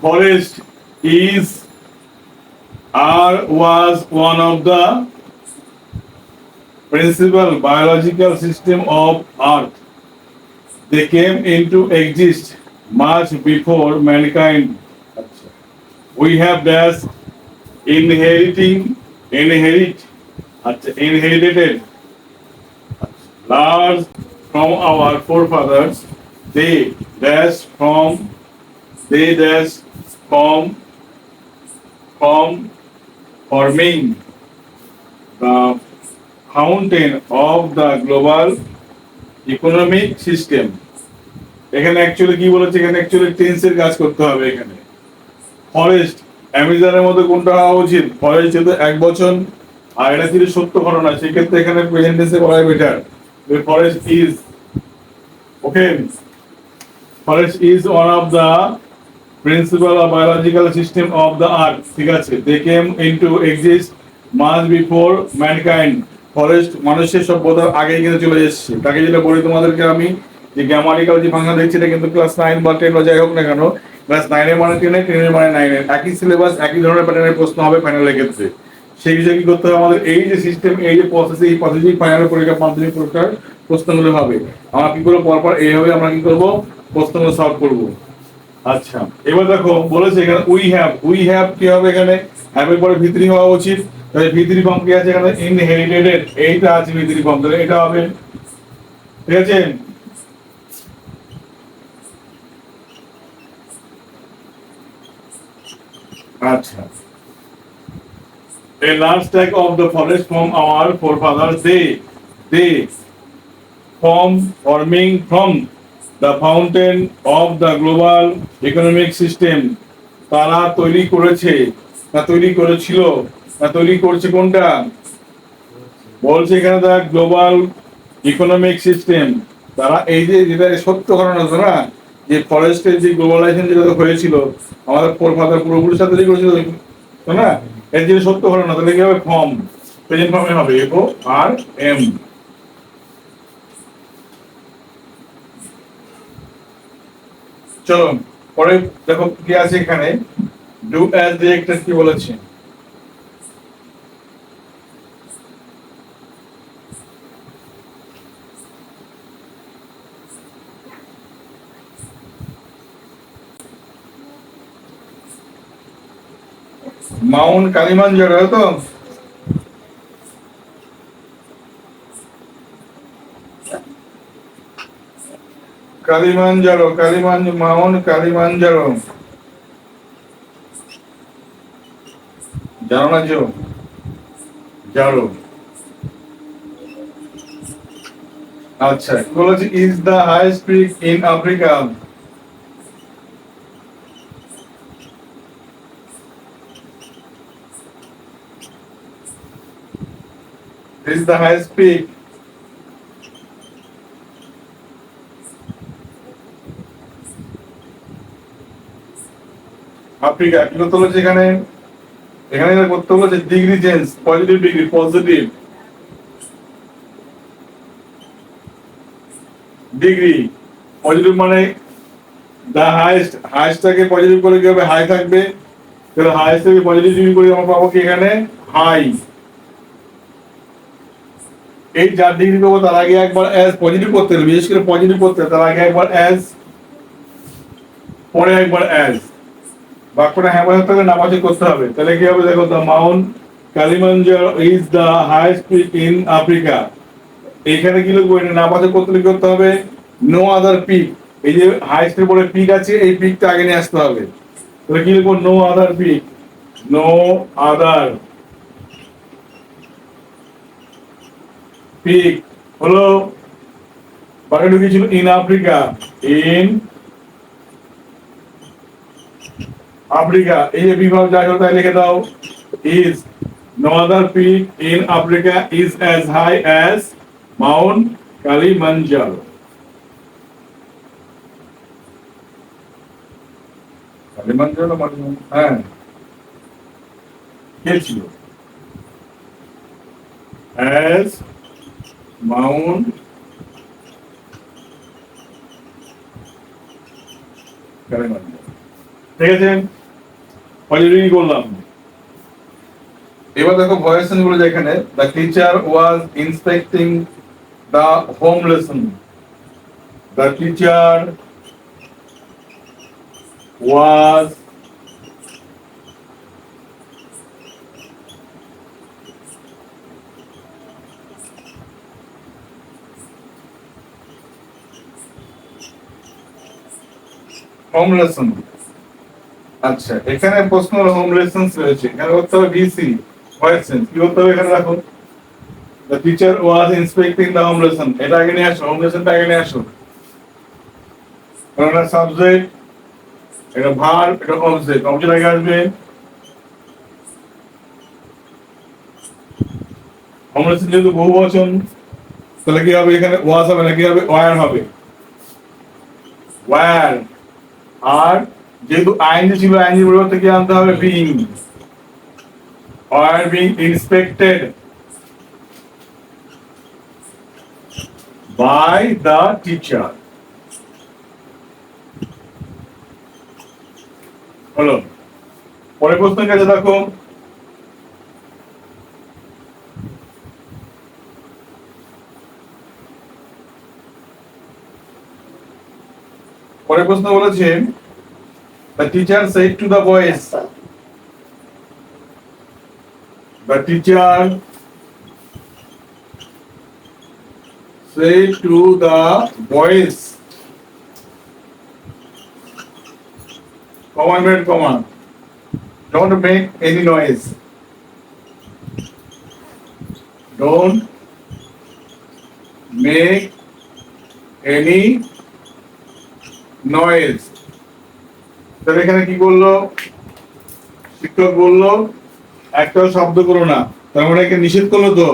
forest is or was one of the principal biological system of earth. They came into exist much before mankind. We have thus inheriting, inherit, inherited large from our forefathers. They thus from they dash from from forming the fountain of the global economic system. এখানে actually কি বলেছে? এখানে actually টেন্সের কাজ করতে হবে এখানে। Forest অ্যামেজনের মধ্যে কোনটা হওয়া উচিত? ফরেস্ট যেহেতু এক বছর আর এটা ছিল সত্য ঘটনা, সেক্ষেত্রে এখানে প্রেজেন্ট টেন্সে বলাই better forest is okay forest is one of the principal of biological system of the earth ঠিক আছে? They came into exist much before mankind forest মানুষের সভ্যতার আগে কিন্তু চলে এসেছে। তাকে যেটা বলি তোমাদেরকে আমি, যে গ্রামাটিক্যাল যে ফাংশন দেখছি এটা কিন্তু ক্লাস নাইন বা টেন বা যাই হোক না কেন ক্লাস নাইনের মানে টেনে টেনের মানে নাইনের একই সিলেবাস একই ধরনের প্যাটার্নের প্রশ্ন হবে ফাইনালের ক্ষেত্রে। সেই বিষয়ে কি করতে হবে আমাদের? এই যে সিস্টেম এই যে প্রসেস এই প্রসেসিং ফাইনাল পরীক্ষা, মাধ্যমিক পরীক্ষার প্রশ্নগুলো হবে। আমরা কি করব? পরপর এইভাবে আমরা কি করব? প্রশ্নগুলো সলভ করব। আচ্ছা এবার দেখো বলেছে এখানে উই হ্যাভ উই হ্যাভ কি হবে এখানে? হ্যাভের পরে ভিতরি হওয়া উচিত। তাহলে ভিতরি ফর্ম কি আছে এখানে? ইনহেরিটেড এইটা আছে ভিতরি ফর্ম তাহলে এটা হবে। ঠিক আছে? আচ্ছা। A large stack of the forest from our forefathers, they, they form forming from the fountain of the global economic system তারা তৈরি করেছে না তৈরি করেছিল না তৈরি করছে কোনটা? বলছে এখানে দ্য গ্লোবাল ইকোনমিক সিস্টেম তারা এই যে যেটা সত্য ঘটনা তো না, যে ফরেস্টের যে গ্লোবালাইজেশন যেটা হয়েছিল, আমাদের ফাদার সাথে তৈরি করেছিল তো না? এর যে সত্য ঘটনা, তাহলে কি হবে? ফর্ম প্রেজেন্ট ফর্মে হবে এগো আর এম চলো পরে দেখো কি আছে এখানে। ডু অ্যাজ ডিরেক্টর কি বলেছে? মাউন্ট কালিমাঞ্জারো তো? কালিমাঞ্জারো কালিমান মাউন্ট কালিমাঞ্জারো জানো না জো জানো। আচ্ছা বলেছে is the highest peak in Africa is the highest peak. Africa কি করতে বলেছে এখানে? করতে বলেছে degree change positive degree positive degree positive মানে দা হাইস্ট হাইস্টটাকে পজিটিভ করে কি হবে হাই থাকবে? তাহলে হাইস্ট থেকে পজিটিভ ডিগ্রি করে আমরা পাবো কি এখানে? হাই এই চার ডিগ্রি পাবো তার আগে একবার অ্যাজ পজিটিভ করতে হবে। বিশেষ করে পজিটিভ করতে তার আগে একবার অ্যাজ পরে একবার অ্যাজ বাক্যটা হ্যাঁ বোঝাতে হবে না করতে হবে। তাহলে কি হবে? দেখো the mount Kilimanjaro is the highest peak in Africa এখানে কি লিখব? এটা না বাজে করতে হলে করতে হবে? নো আদার পিক এই যে হাইস্টের পরে পিক আছে, এই পিকটা আগে নিয়ে আসতে হবে। তাহলে কি লিখব? No other peak no other peak হলো বাকি ঢুকেছিল ইন আফ্রিকা ইন আফ্রিকা এই যে বিভাগ যা হলো তাই লিখে দাও is no other peak in Africa is as high as mount Kilimanjaro Kilimanjaro না মালিমাঞ্জারো? হ্যাঁ কে ছিল অ্যাজ মাউন্ট কালিমাঞ্জারো ঠিক আছে অলরেডি করলাম। এবার দেখো ভয়েসগুলো যেখানে the teacher was inspecting the home lesson the teacher was home lesson আচ্ছা এখানে প্রশ্ন হোম লেসন্স রয়েছে। এখানে হবে ভয়েস সেন্স কি হবে এখানে রাখো? The teacher was inspecting the home এটা আগে নিয়ে আসো হোম আগে নিয়ে আসো। কারণ সাবজেক্ট এটা ভার এটা অবজেক্ট অবজেক্ট আগে আসবে। হোম লেসন যেহেতু বহু বচন, তাহলে কি হবে এখানে? ওয়াজ হবে না, কি হবে? ওয়ার হবে। ওয়ার আর যেহেতু আইন ছিল, আইনের পরিবর্তে কি আনতে হবে? Being R being inspected by the teacher হলো। পরের প্রশ্নের কাছে দেখো। পরের প্রশ্ন বলেছে The teacher said to the boys, the teacher said to the boys, command red command, don't make any noise. Don't make any noise. তাহলে এখানে কি বলল? শিক্ষক বলল, একটাও শব্দ করো না। তার মানে নিষেধ করল তো।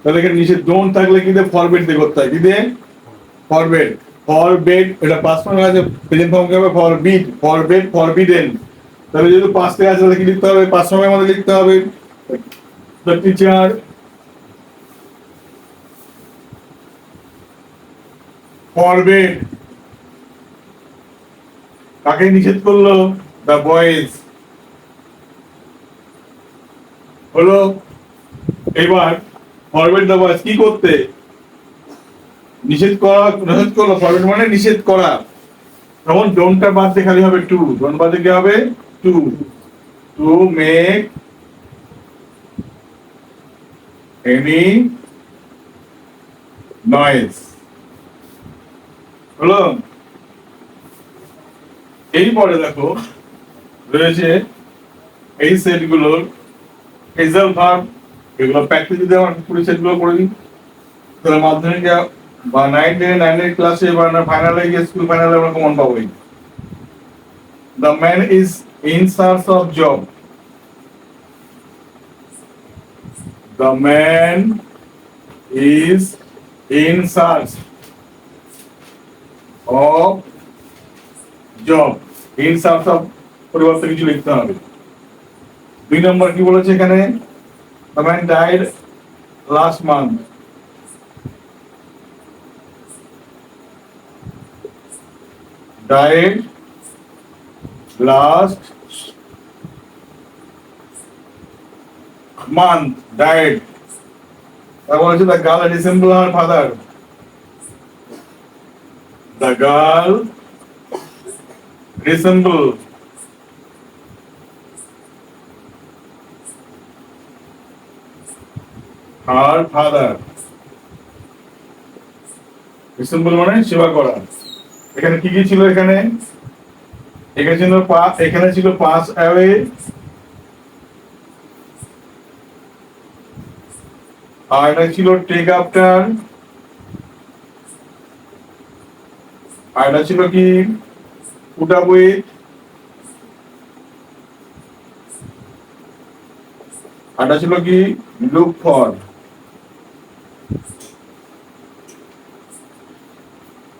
তাহলে এখানে নিষেধ ডোন্ট থাকলে কি দিয়ে ফরবেড দিয়ে করতে হয়। কি দিয়ে ফরবেড এটা পাঁচ ফর্ম আছে present form forbid forbade forbidden তাহলে যেহেতু আছে, তাহলে কি লিখতে হবে? পাঁচ সময় আমাদের লিখতে হবে। দ্য টিচার ফরবেড কাকে নিষেধ করল? দ্য বয়েজ হলো এবার ফরওয়ার্ড দ্য বয়েজ কি করতে? নিষেধ করা, নিষেধ করল ফরওয়ার্ড মানে নিষেধ করা। তখন ডোনটা বাদ দিয়ে খালি হবে টু ডোন বাদ দিয়ে হবে? To to make any noise হলো? এরপরে দেখো রয়েছে এই সেটগুলোর এক্সাম ভার্ব এগুলো প্র্যাকটিস যদি আমার পুরো সেটগুলো করে দিই, তাহলে মাধ্যমিকে বা নাইন টেন নাইন এইট ক্লাসে বা ফাইনালে গিয়ে স্কুল ফাইনালে আমরা common পাবোই the man is in search of job the man is in search of job search of পরিবর্তে কিছু লিখতে হবে। দুই নম্বর কি বলেছে এখানে? The man died last month died last month died তারপর হচ্ছে the girl resemble her father the girl resemble. Her father. Resemble মানে সেবা করা। এখানে কি কি ছিল এখানে? এখানে ছিল পা- এখানে ছিল পাস অ্যাওয়ে আর এটা ছিল টেক আফটার আর এটা ছিল কি? Up with আটা ছিল কি? Look for.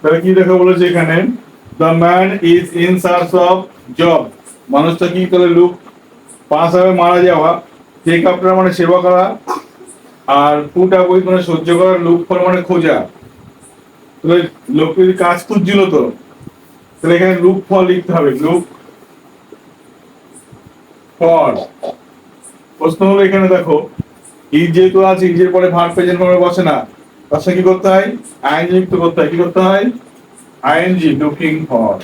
তাহলে কি বলেছে এখানে? The man is in search of job মানুষটা কি করে লুক? পাস হবে মারা যাওয়া। টেক আফটার মানে সেবা করা আর পুট আপ মানে সহ্য করা লুক ফর মানে খোঁজা। তাহলে লোক কাজ খুঁজছিল তো। তাহলে এখানে লুক ফল লিখতে হবে ফর প্রশ্ন হলো এখানে দেখো ইজ যেহেতু আছে ইজের পরে প্রেজেন্ট ফর্মে বসে না, তার সঙ্গে কি করতে হয়? যুক্ত করতে হয়, কি করতে হয়? লুকিং ফর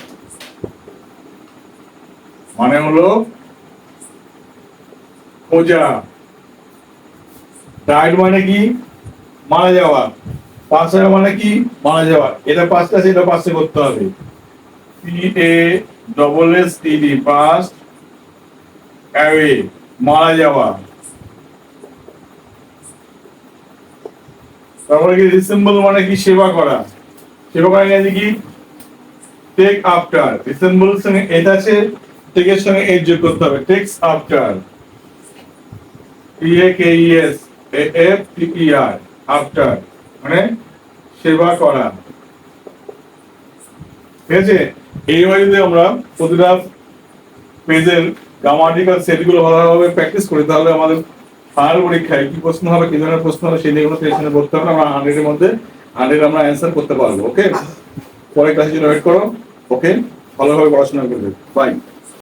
মানে হলো খোঁজা। মানে কি? মারা যাওয়া। হওয়া মানে কি? মারা যাওয়া। এটা পাঁচটা এটা পাশে করতে হবে। পাস অ্যাওয়ে মারা যাওয়া। তারপরে মানে কি সেবা করা? সেবা করা ইংরেজি কি? টেক আফটার রিসেম্বল সঙ্গে এট আছে টেকের সঙ্গে এট যোগ করতে হবে। Takes after T A K E S F T E R after মানে সেবা করা। ঠিক আছে? এইভাবে যদি আমরা প্রতিটা পেজের গ্রামাটিক্যাল সেটগুলো ভালোভাবে প্র্যাকটিস করি, তাহলে আমাদের ফাইনাল পরীক্ষায় কি প্রশ্ন হবে কি ধরনের প্রশ্ন হবে সেই নিয়ে কোনো টেনশনে পড়তে হবে আমরা হান্ড্রেডের মধ্যে হান্ড্রেড আমরা অ্যান্সার করতে পারব ওকে পরে ক্লাসে জন্য ওয়েট করো ওকে ভালোভাবে পড়াশোনা করবে বাই